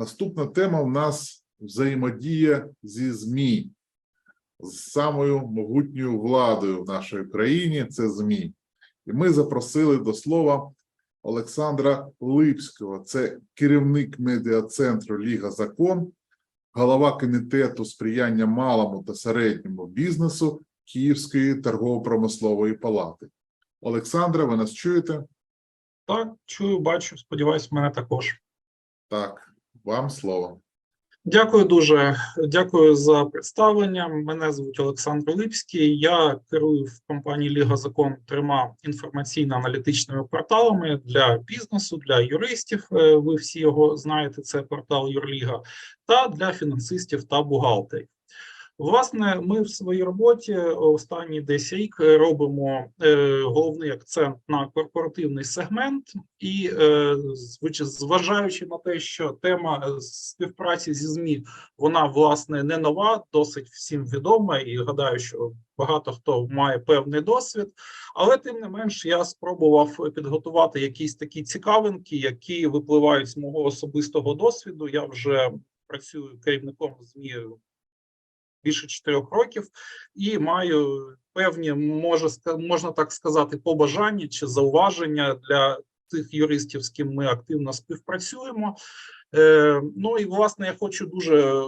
Наступна тема в нас взаємодія зі ЗМІ. З самою могутньою владою в нашій країні це ЗМІ. І ми запросили до слова Олександра Липського, це керівник медіа-центру Ліга Закон, голова комітету сприяння малому та середньому бізнесу Київської торгово-промислової палати. Олександра, ви нас чуєте? Так, чую, бачу. Сподіваюсь, мене також. Так, вам слово. Дякую дуже. Дякую за представлення. Мене звуть Олександр Липський. Я керую в компанії Ліга Закон трьома інформаційно-аналітичними порталами для бізнесу, для юристів. е, Ви всі його знаєте. Це портал Юрліга, та для фінансистів та бухгалтерів. Власне, ми в своїй роботі останні 10 рік робимо е, головний акцент на корпоративний сегмент, і е, зважаючи на те, що тема е, співпраці зі ЗМІ вона власне не нова, досить всім відома, і гадаю, що багато хто має певний досвід. Але тим не менш, я спробував підготувати якісь такі цікавинки, які випливають з мого особистого досвіду. Я вже працюю керівником ЗМІ більше чотирьох років, і маю певні, може можна так сказати, побажання чи зауваження для тих юристів, з ким ми активно співпрацюємо. Е, ну і власне я хочу дуже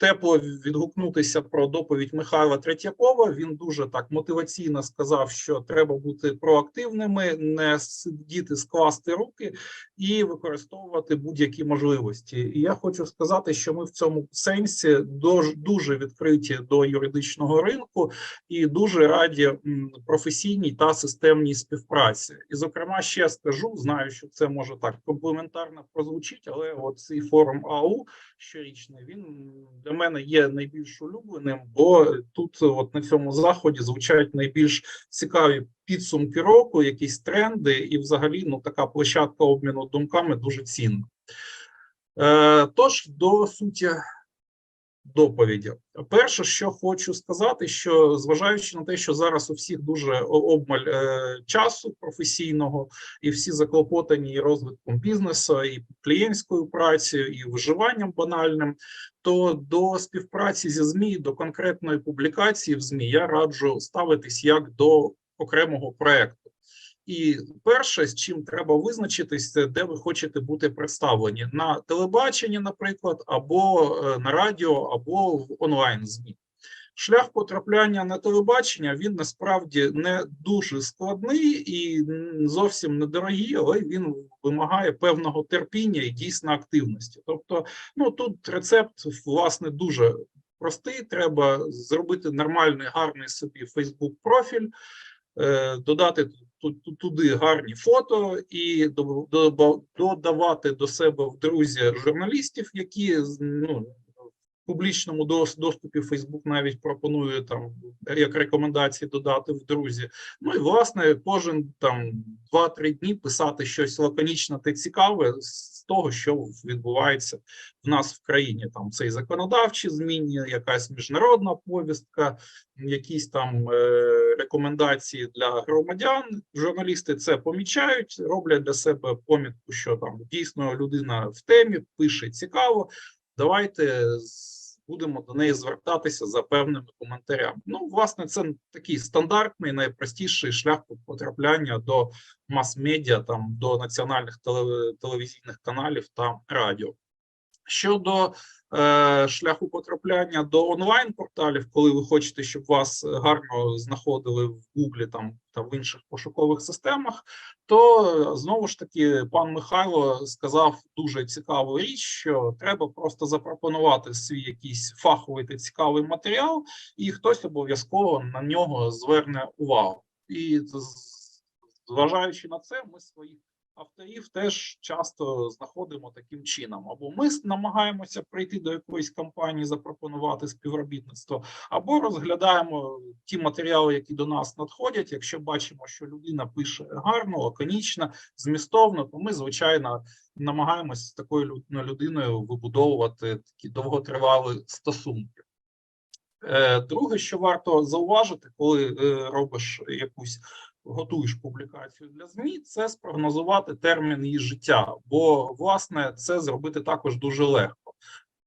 тепло відгукнутися про доповідь Михайла Третьякова. Він дуже так мотиваційно сказав, що треба бути проактивними, не сидіти, скласти руки і використовувати будь-які можливості. І я хочу сказати, що ми в цьому сенсі дуже, відкриті до юридичного ринку і дуже раді професійній та системній співпраці. І, зокрема, ще скажу, знаю, що це може так комплементарно прозвучить, але от цей форум АУ щорічний він для мене є найбільш улюбленим, бо тут, от на цьому заході, звучать найбільш цікаві підсумки року, якісь тренди, і взагалі ну така площадка обміну думками дуже цінна. Е, тож до суті доповіді. Перше, що хочу сказати, що зважаючи на те, що зараз у всіх дуже обмаль е, часу професійного, і всі заклопотані і розвитком бізнесу, і клієнтською працею, і виживанням банальним, то до співпраці зі ЗМІ, до конкретної публікації в ЗМІ я раджу ставитись як до окремого проекту. І перше, з чим треба визначитись, це де ви хочете бути представлені на телебаченні, наприклад, або е, на радіо, або в онлайн змі. Шлях потрапляння на телебачення він насправді не дуже складний і зовсім недорогий, але він вимагає певного терпіння і дійсно активності. Тобто, ну тут рецепт власне дуже простий. Треба зробити нормальний, гарний собі Facebook профіль, додати ту- ту- туди гарні фото і до- до- додавати до себе в друзі журналістів, які ну, в публічному доступі Facebook навіть пропонує там як рекомендації додати в друзі. Ну і власне кожен там 2-3 дні писати щось лаконічне та цікаве того, що відбувається в нас в країні. Там це і законодавчі зміни, якась міжнародна повістка, якісь там е, рекомендації для громадян. Журналісти це помічають, роблять для себе помітку, що там дійсно людина в темі пише цікаво. Давайте будемо до неї звертатися за певними коментарями. Ну, власне, це такий стандартний, найпростіший шлях потрапляння до мас-медіа, там до національних телевізійних каналів та радіо. Щодо шляху потрапляння до онлайн-порталів, коли ви хочете, щоб вас гарно знаходили в Гуглі там та в інших пошукових системах, то е, знову ж таки пан Михайло сказав дуже цікаву річ, що треба просто запропонувати свій якийсь фаховий та цікавий матеріал, і хтось обов'язково на нього зверне увагу. І зважаючи на це, ми своїх авторів теж часто знаходимо таким чином. Або ми намагаємося прийти до якоїсь компанії, запропонувати співробітництво, або розглядаємо ті матеріали, які до нас надходять. Якщо бачимо, що людина пише гарно, лаконічно, змістовно, то ми, звичайно, намагаємося з такою людиною вибудовувати такі довготривалі стосунки. Е, Друге, що варто зауважити, коли е, робиш якусь готуєш публікацію для ЗМІ, це спрогнозувати термін її життя, бо власне це зробити також дуже легко.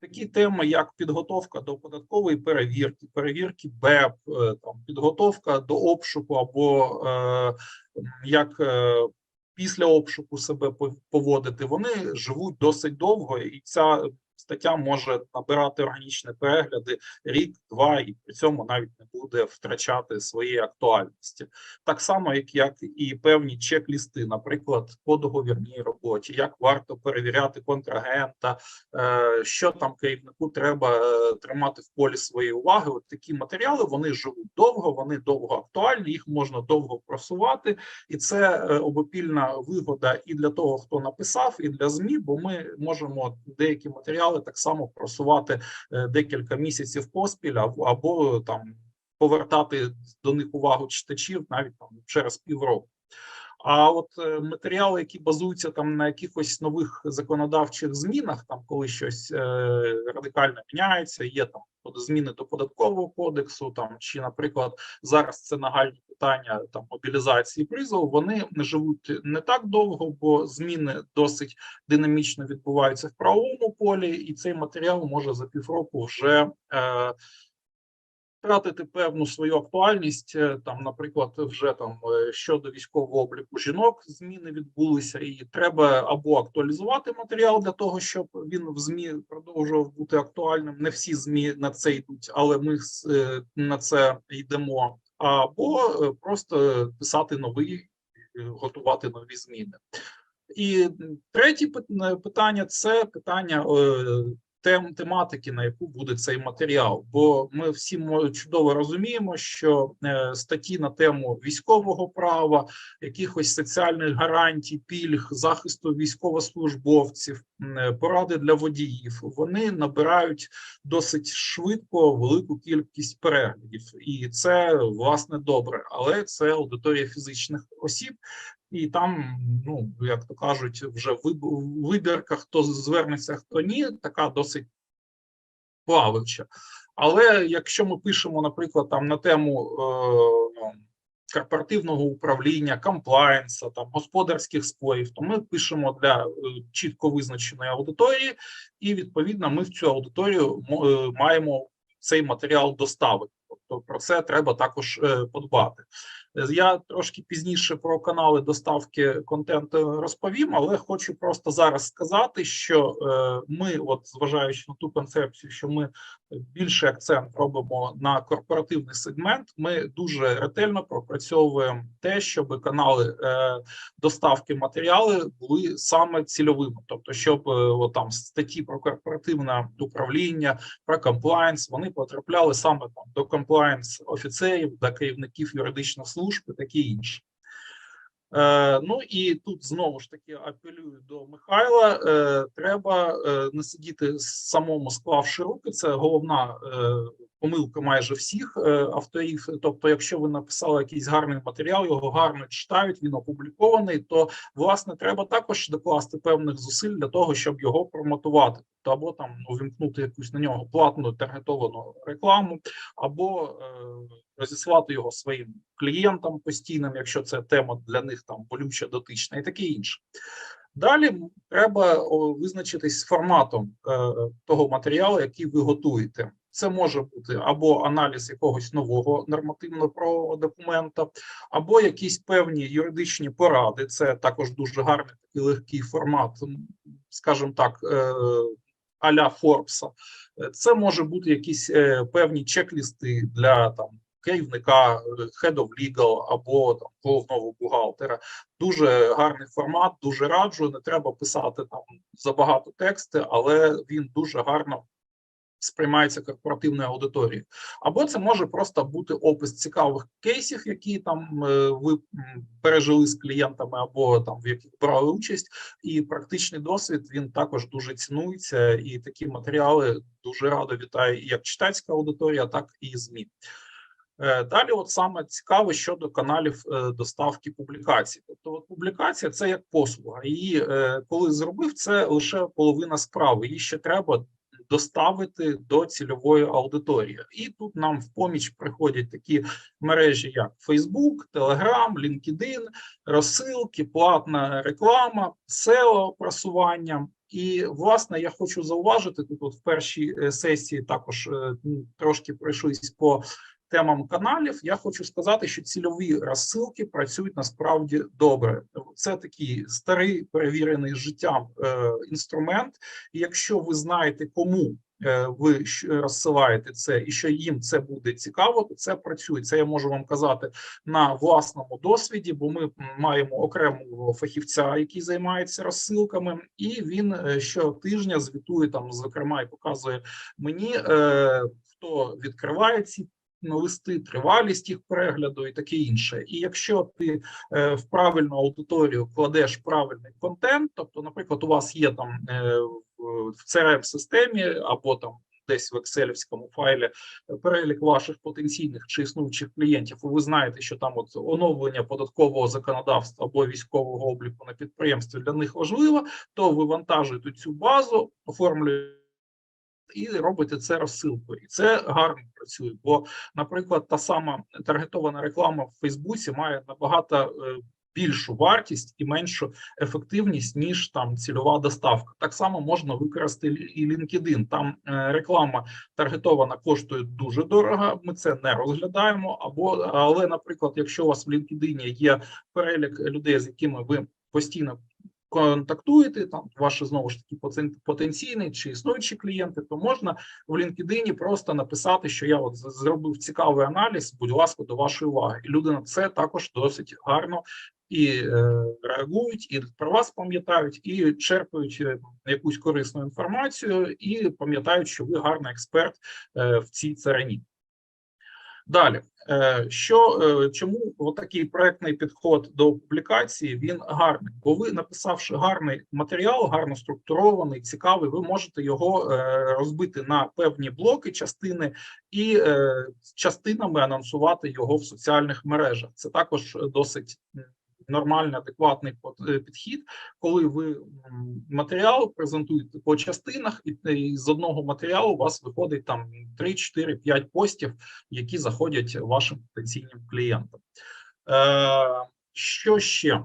Такі теми, як підготовка до податкової перевірки, перевірки БЕП, е, там підготовка до обшуку, або е, як е, після обшуку себе поводити, вони живуть досить довго, і ця стаття може набирати органічні перегляди рік, два, і при цьому навіть не буде втрачати своєї актуальності. Так само, як, як і певні чек-лісти, наприклад, по договірній роботі, як варто перевіряти контрагента, е, що там керівнику треба е, тримати в полі своєї уваги. От такі матеріали вони живуть довго, вони довго актуальні, їх можна довго просувати, і це е, обопільна вигода і для того, хто написав, і для змі, бо ми можемо деякі матеріали так само просувати е, декілька місяців поспіль, або, або там повертати до них увагу читачів навіть там через півроку. А от е, матеріали, які базуються там на якихось нових законодавчих змінах, там коли щось е, радикально міняється, є там зміни до податкового кодексу, там чи, наприклад, зараз це нагальні питання там мобілізації призову, вони не живуть не так довго, бо зміни досить динамічно відбуваються в правовому полі, і цей матеріал може за півроку вже е, втратити певну свою актуальність. Е, Там, наприклад, вже там е, щодо військового обліку жінок зміни відбулися, і треба або актуалізувати матеріал для того, щоб він в змі продовжував бути актуальним. Не всі змі на це йдуть, але ми е, на це йдемо. Або просто писати новий, готувати нові зміни. І третє пит- питання це питання тем тематики, на яку буде цей матеріал. Бо ми всі чудово розуміємо, що е, статті на тему військового права, якихось соціальних гарантій, пільг, захисту військовослужбовців, е, поради для водіїв, вони набирають досить швидко велику кількість переглядів, і це власне добре, але це аудиторія фізичних осіб. І там, ну як то кажуть, вже виб- вибірка, хто звернеться, хто ні, така досить плаваюча. Але якщо ми пишемо, наприклад, там на тему е, корпоративного управління, комплаєнса, там господарських спорів, то ми пишемо для е, чітко визначеної аудиторії, і відповідно ми в цю аудиторію е, маємо цей матеріал доставити. Тобто про це треба також е, подбати. Я трошки пізніше про канали доставки контенту розповім, але хочу просто зараз сказати, що е, ми, от зважаючи на ту концепцію, що ми більший акцент робимо на корпоративний сегмент, ми дуже ретельно пропрацьовуємо те, щоб канали е, доставки матеріали були саме цільовими, тобто, щоб е, от там статті про корпоративне управління, про комплаєнс, вони потрапляли саме там до комплаєнс офіцерів, до керівників юридичних служб і таке інше. Е, ну і тут знову ж таки апелюю до Михайла. Е, треба е, не сидіти самому склавши руки. Це головна е, помилка майже всіх е, авторів. Тобто, якщо ви написали якийсь гарний матеріал, його гарно читають, він опублікований, то власне треба також докласти певних зусиль для того, щоб його промотувати, Тобто, або там увімкнути якусь на нього платну таргетовану рекламу, або е, розіслати його своїм клієнтам постійним, якщо це тема для них там болюча, дотична, і таке інше. Далі треба визначитись з форматом е, того матеріалу, який ви готуєте. Це може бути або аналіз якогось нового нормативно-правового документа, або якісь певні юридичні поради. Це також дуже гарний такий легкий формат, скажімо так, е, а-ля Форбса. Е, Це може бути якісь е, певні чек-лісти для там керівника, е, head of legal або там головного бухгалтера. Дуже гарний формат, дуже раджу. Не треба писати там забагато тексти, але він дуже гарно сприймається корпоративною аудиторією. Або це може просто бути опис цікавих кейсів, які там е, ви пережили з клієнтами, або там в яких брали участь, і практичний досвід він також дуже цінується. І такі матеріали дуже радо вітаю як читацька аудиторія, так і ЗМІ. Е, Далі, от саме цікаве щодо каналів е, доставки публікацій. Тобто, от публікація це як послуга. Її е, коли зробив, це лише половина справи. Її ще треба доставити до цільової аудиторії. І тут нам в поміч приходять такі мережі, як Facebook, Telegram, LinkedIn, розсилки, платна реклама, SEO просування. І власне я хочу зауважити тут, от в першій сесії також трошки пройшлись по темам каналів. Я хочу сказати, що цільові розсилки працюють насправді добре. Це такий старий перевірений життям е, інструмент. І якщо ви знаєте, кому е, ви розсилаєте це і що їм це буде цікаво, то це працює. Це я можу вам казати на власному досвіді, бо ми маємо окремого фахівця, який займається розсилками, і він е, щотижня звітує там, зокрема, і показує мені, хто відкриває ці листи, тривалість їх перегляду і таке інше. І якщо ти е, в правильну аудиторію кладеш правильний контент, тобто, наприклад, у вас є там е, в- crm системі або там. Десь в екселівському файлі перелік ваших потенційних чи існуючих клієнтів, і ви знаєте, що там от оновлення податкового законодавства або військового обліку на підприємстві для них важливо, то ви вантажуєте цю базу, оформлюєте і робите це розсилкою. І це гарно працює. Бо, наприклад, та сама таргетована реклама в Фейсбуці має набагато е, більшу вартість і меншу ефективність, ніж там цільова доставка. Так само можна використати і LinkedIn. Там е, реклама таргетована коштує дуже дорого. Ми це не розглядаємо. Або але, наприклад, якщо у вас в LinkedIn є перелік людей, з якими ви постійно контактуєте, там ваші знову ж таки потен- потенційні чи існуючі клієнти, то можна в LinkedIn просто написати, що я от зробив цікавий аналіз, будь ласка, до вашої уваги. І люди на це також досить гарно і е, реагують, і про вас пам'ятають, і черпають е, якусь корисну інформацію, і пам'ятають, що ви гарний експерт е, в цій царині. Далі, е, що е, чому отакий проектний підход до публікації він гарний? Бо ви написавши гарний матеріал, гарно структурований, цікавий, ви можете його е, розбити на певні блоки, частини і частинами анонсувати його в соціальних мережах. Це також досить нормальний, адекватний е, підхід, коли ви матеріал презентуєте по частинах, і, і з одного матеріалу у вас виходить там 3, 4, 5 постів, які заходять вашим потенційним клієнтам. Е, що ще?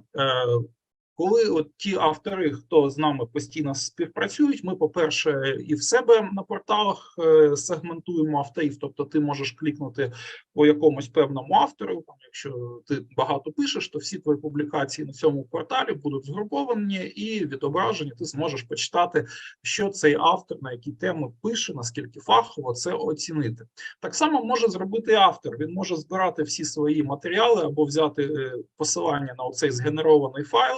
Коли от ті автори, хто з нами постійно співпрацюють, ми, по-перше, і в себе на порталах е, сегментуємо авторів, тобто ти можеш клікнути по якомусь певному автору. Там, якщо ти багато пишеш, то всі твої публікації на цьому порталі будуть згруповані і відображені. Ти зможеш почитати, що цей автор на які теми пише, наскільки фахово це оцінити. Так само може зробити автор. Він може збирати всі свої матеріали або взяти е, посилання на оцей згенерований файл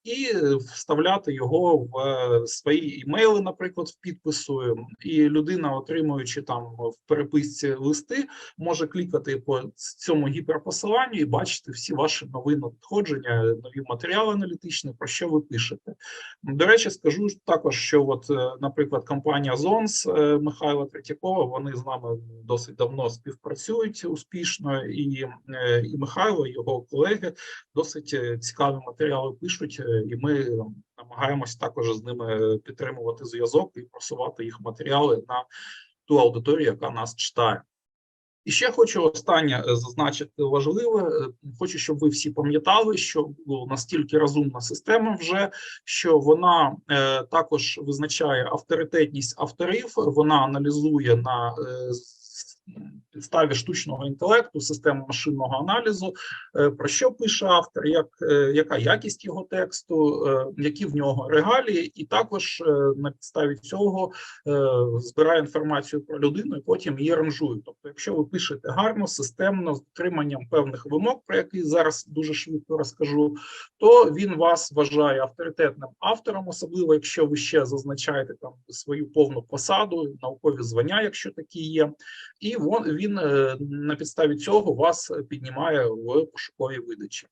і вставляти його в е, свої імейли, наприклад, в підпису. І людина, отримуючи там в переписці листи, може клікати по цьому гіперпосиланню і бачити всі ваші нові надходження, нові матеріали аналітичні, про що ви пишете. До речі, скажу також, що, от, е, наприклад, компанія Зонс е, Михайла Третьякова, вони з нами досить давно співпрацюють успішно, і, і Михайло, його колеги досить цікаві матеріали пишуть, і ми намагаємось також з ними підтримувати зв'язок і просувати їх матеріали на ту аудиторію, яка нас читає. І ще хочу останнє е, зазначити важливе. Е, Хочу, щоб ви всі пам'ятали, що настільки розумна система вже, що вона е, також визначає авторитетність авторів, вона аналізує на підставі штучного інтелекту, системи машинного аналізу, е, про що пише автор, як, е, яка якість його тексту, е, які в нього регалії, і також на підставі цього збирає інформацію про людину і потім її ранжує. Тобто, якщо ви пишете гарно, системно, з дотриманням певних вимог, про які зараз дуже швидко розкажу, то він вас вважає авторитетним автором, особливо якщо ви ще зазначаєте там свою повну посаду, наукові звання, якщо такі є, і він е, на підставі цього вас піднімає в пошуковій видачі.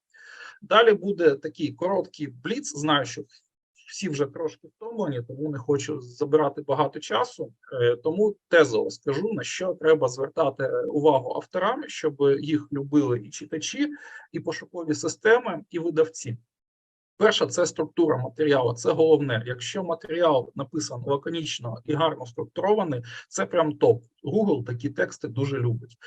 Далі буде такий короткий бліц. Знаю, що всі вже трошки втомлені, тому не хочу забирати багато часу. Е, Тому тезово скажу на що треба звертати увагу авторам, щоб їх любили і читачі, і пошукові системи, і видавці. Перша це структура матеріалу. Це головне. Якщо матеріал написаний лаконічно і гарно структурований, це прям топ. Google такі тексти дуже любить.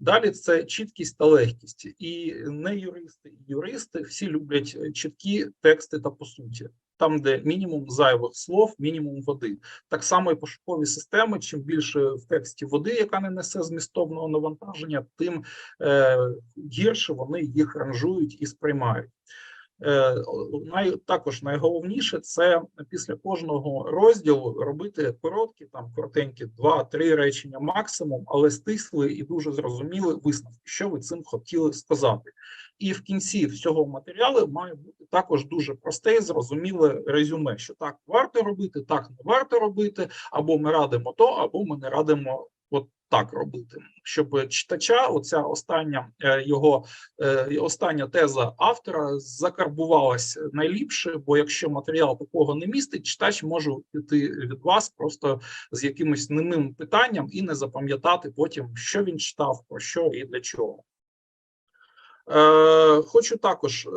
Далі це чіткість та легкість. І не юристи, і юристи всі люблять е, чіткі тексти та по суті. Там, де мінімум зайвих слов, мінімум води. Так само і пошукові системи. Чим більше в тексті води, яка не несе змістовного навантаження, тим е, гірше вони їх ранжують і сприймають. Е, най, також найголовніше це після кожного розділу робити короткі, там коротенькі, два-три речення максимум, але стисли і дуже зрозуміли висновки, що ви цим хотіли сказати. І в кінці всього матеріалу має бути також дуже просте і зрозуміле резюме, що так варто робити, так не варто робити, або ми радимо то, або ми не радимо от так робити, щоб читача, оця остання е, його е, остання теза автора закарбувалась найліпше. Бо якщо матеріал такого не містить, читач може піти від вас просто з якимось немим питанням і не запам'ятати потім, що він читав, про що і для чого. Е, Хочу також е,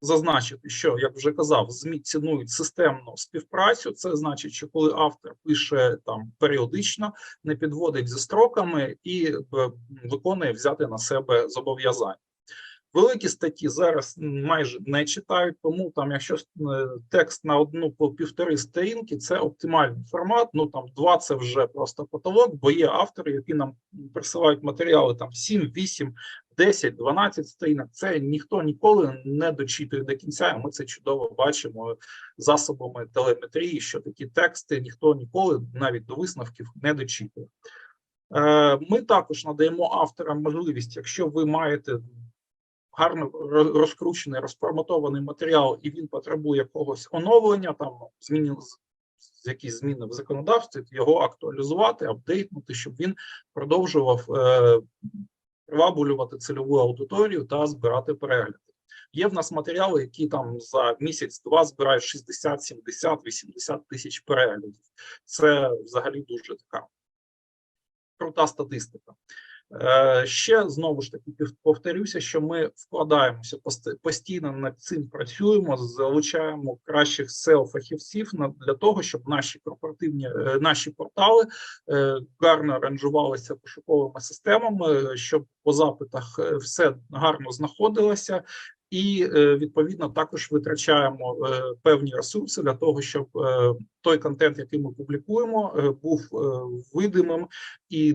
зазначити, що як вже казав, ЗМІ цінують системну співпрацю. Це значить, що коли автор пише там періодично, не підводить зі строками і е, виконує взяти на себе зобов'язання. Великі статті зараз майже не читають, тому там, якщо е, текст на одну по півтори сторінки, це оптимальний формат. Ну там два це вже просто потолок, бо є автори, які нам присилають матеріали там 7, 8, 10, 12 сторінок. Це ніхто ніколи не дочитує до кінця. Ми це чудово бачимо засобами телеметрії, що такі тексти ніхто ніколи навіть до висновків не дочитує. Е, Ми також надаємо авторам можливість, якщо ви маєте гарно розкручений, розформатований матеріал, і він потребує якогось оновлення, там зміни якісь зміни в законодавстві, його актуалізувати, апдейтнути, щоб він продовжував е, приваблювати цільову аудиторію та збирати перегляди. Є в нас матеріали, які там за місяць-два збирають 60, 70, 80 тисяч переглядів. Це взагалі дуже така крута статистика. Е, Ще знову ж таки повторюся, що ми вкладаємося пост- постійно над цим працюємо, залучаємо кращих seo фахівців для того, щоб наші корпоративні е, наші портали е, гарно ранжувалися пошуковими системами, щоб по запитах все гарно знаходилося. І е, відповідно також витрачаємо е, певні ресурси для того, щоб е, той контент, який ми публікуємо, був видимим і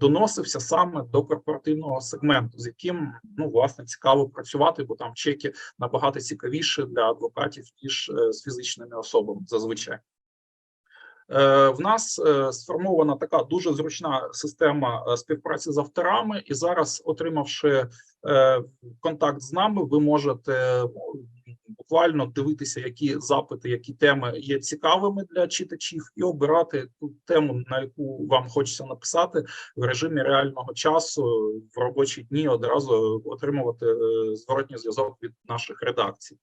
доносився саме до корпоративного сегменту, з яким ну власне цікаво працювати, бо там чеки набагато цікавіше для адвокатів ніж з фізичними особами зазвичай. Е, В нас е, сформована така дуже зручна система е, співпраці з авторами, і зараз, отримавши контакт з нами, ви можете буквально дивитися, які запити, які теми є цікавими для читачів, і обирати ту тему, на яку вам хочеться написати в режимі реального часу в робочі дні, одразу отримувати зворотній зв'язок від наших редакцій.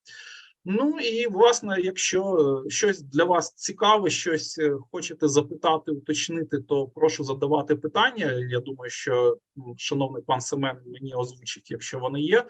Ну і власне, якщо е, щось для вас цікаве, щось е, хочете запитати, уточнити, то прошу задавати питання. Я думаю, що шановний пан Семен мені озвучить, якщо вони є.